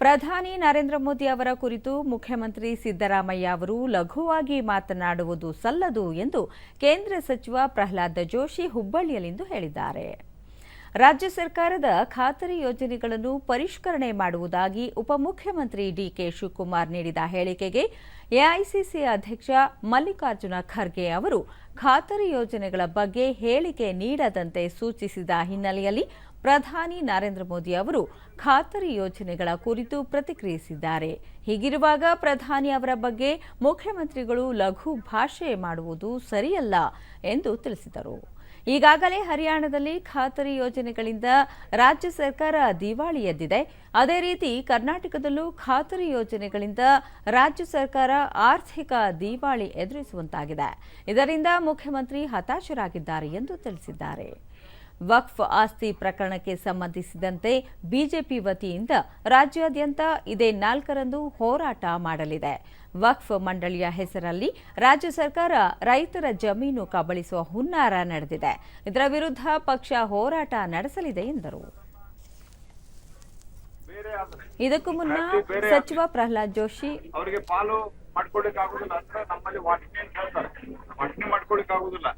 ಪ್ರಧಾನಿ ನರೇಂದ್ರ ಮೋದಿ ಅವರ ಕುರಿತು ಮುಖ್ಯಮಂತ್ರಿ ಸಿದ್ದರಾಮಯ್ಯ ಅವರು ಲಘುವಾಗಿ ಮಾತನಾಡುವುದು ಸಲ್ಲದು ಎಂದು ಕೇಂದ್ರ ಸಚಿವ ಪ್ರಹ್ಲಾದ್ ಜೋಶಿ ಹುಬ್ಬಳ್ಳಿಯಲ್ಲಿಂದು ಹೇಳಿದ್ದಾರೆ. ರಾಜ್ಯ ಸರ್ಕಾರದ ಖಾತರಿ ಯೋಜನೆಗಳನ್ನು ಪರಿಷ್ಕರಣೆ ಮಾಡುವುದಾಗಿ ಉಪಮುಖ್ಯಮಂತ್ರಿ ಡಿಕೆ ಶಿವಕುಮಾರ್ ನೀಡಿದ ಹೇಳಿಕೆಗೆ ಎಐಸಿಸಿ ಅಧ್ಯಕ್ಷ ಮಲ್ಲಿಕಾರ್ಜುನ ಖರ್ಗೆ ಅವರು ಖಾತರಿ ಯೋಜನೆಗಳ ಬಗ್ಗೆ ಹೇಳಿಕೆ ನೀಡದಂತೆ ಸೂಚಿಸಿದ ಹಿನ್ನೆಲೆಯಲ್ಲಿ ಪ್ರಧಾನಿ ನರೇಂದ್ರ ಮೋದಿ ಅವರು ಖಾತರಿ ಯೋಜನೆಗಳ ಕುರಿತು ಪ್ರತಿಕ್ರಿಯಿಸಿದ್ದಾರೆ. ಹೀಗಿರುವಾಗ ಪ್ರಧಾನಿ ಅವರ ಬಗ್ಗೆ ಮುಖ್ಯಮಂತ್ರಿಗಳು ಲಘು ಭಾಷೆ ಮಾಡುವುದು ಸರಿಯಲ್ಲ ಎಂದು ತಿಳಿಸಿದರು. ಈಗಾಗಲೇ ಹರಿಯಾಣದಲ್ಲಿ ಖಾತರಿ ಯೋಜನೆಗಳಿಂದ ರಾಜ್ಯ ಸರ್ಕಾರ ದಿವಾಳಿ ಎದ್ದಿದೆ. ಅದೇ ರೀತಿ ಕರ್ನಾಟಕದಲ್ಲೂ ಖಾತರಿ ಯೋಜನೆಗಳಿಂದ ರಾಜ್ಯ ಸರ್ಕಾರ ಆರ್ಥಿಕ ದಿವಾಳಿ ಎದುರಿಸುವಂತಾಗಿದೆ. ಇದರಿಂದ ಮುಖ್ಯಮಂತ್ರಿ ಹತಾಶರಾಗಿದ್ದಾರೆ ಎಂದು ತಿಳಿಸಿದ್ದಾರೆ. ವಕ್ಫ್ ಆಸ್ತಿ ಪ್ರಕರಣಕ್ಕೆ ಸಂಬಂಧಿಸಿದಂತೆ ಬಿಜೆಪಿ ವತಿಯಿಂದ ರಾಜ್ಯಾದ್ಯಂತ ಇದೇ ನಾಲ್ಕರಂದು ಹೋರಾಟ ಮಾಡಲಿದೆ. ವಕ್ಫ್ ಮಂಡಳಿಯ ಹೆಸರಲ್ಲಿ ರಾಜ್ಯ ಸರ್ಕಾರ ರೈತರ ಜಮೀನು ಕಬಳಿಸುವ ಹುನ್ನಾರ ನಡೆದಿದೆ. ಇದರ ವಿರುದ್ಧ ಪಕ್ಷ ಹೋರಾಟ ನಡೆಸಲಿದೆ ಎಂದರು. ಇದಕ್ಕೂ ಮುನ್ನ ಸಚಿವ ಪ್ರಹ್ಲಾದ್ ಜೋಶಿ ಅವರಿಗೆ ಪಾಲು ಮಾಡ್ಕೊಳಿಕ್ ಆಗುದಿಲ್ಲ ಅಂತ ನಮ್ಮಲ್ಲಿ ವಾಟನೆ ಹೇಳ್ತಾರೆ. ವಾಟನೆ ಮಾಡ್ಕೊಳಿಕ್ ಆಗುದಿಲ್ಲ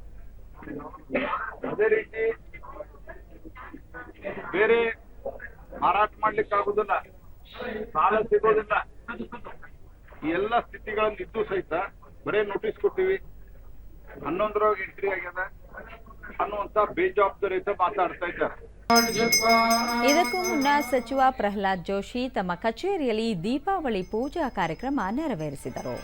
ಅದೇ ರೀತಿ ಬೇರೆ ಮಾರಾಟ ಮಾಡ್ಲಿಕ್ಕೆ ಆಗುದಿಲ್ಲ. ಸಾಲ ಸಿಗೋದಿಲ್ಲ. ಈ ಎಲ್ಲ ಸ್ಥಿತಿಗಳಲ್ಲಿ ಇದ್ದು ಸಹಿತ ಬರೇ ನೋಟಿಸ್ ಕೊಟ್ಟಿವಿ ಹನ್ನೊಂದರೊಳಗೆ ಎಂಟ್ರಿ ಆಗ್ಯದ. ಅನ್ನುವಂತ ಬೇಜವಾಬ್ದಾರಿಯಿಂದ ಮಾತಾಡ್ತಾ ಇದ್ದಾರೆ. ಇದಕ್ಕೂ ಮುನ್ನ ಸಚಿವ ಪ್ರಹ್ಲಾದ್ ಜೋಶಿ ತಮ್ಮ ಕಚೇರಿಯಲ್ಲಿ ದೀಪಾವಳಿ ಪೂಜಾ ಕಾರ್ಯಕ್ರಮ ನೆರವೇರಿಸಿದರು.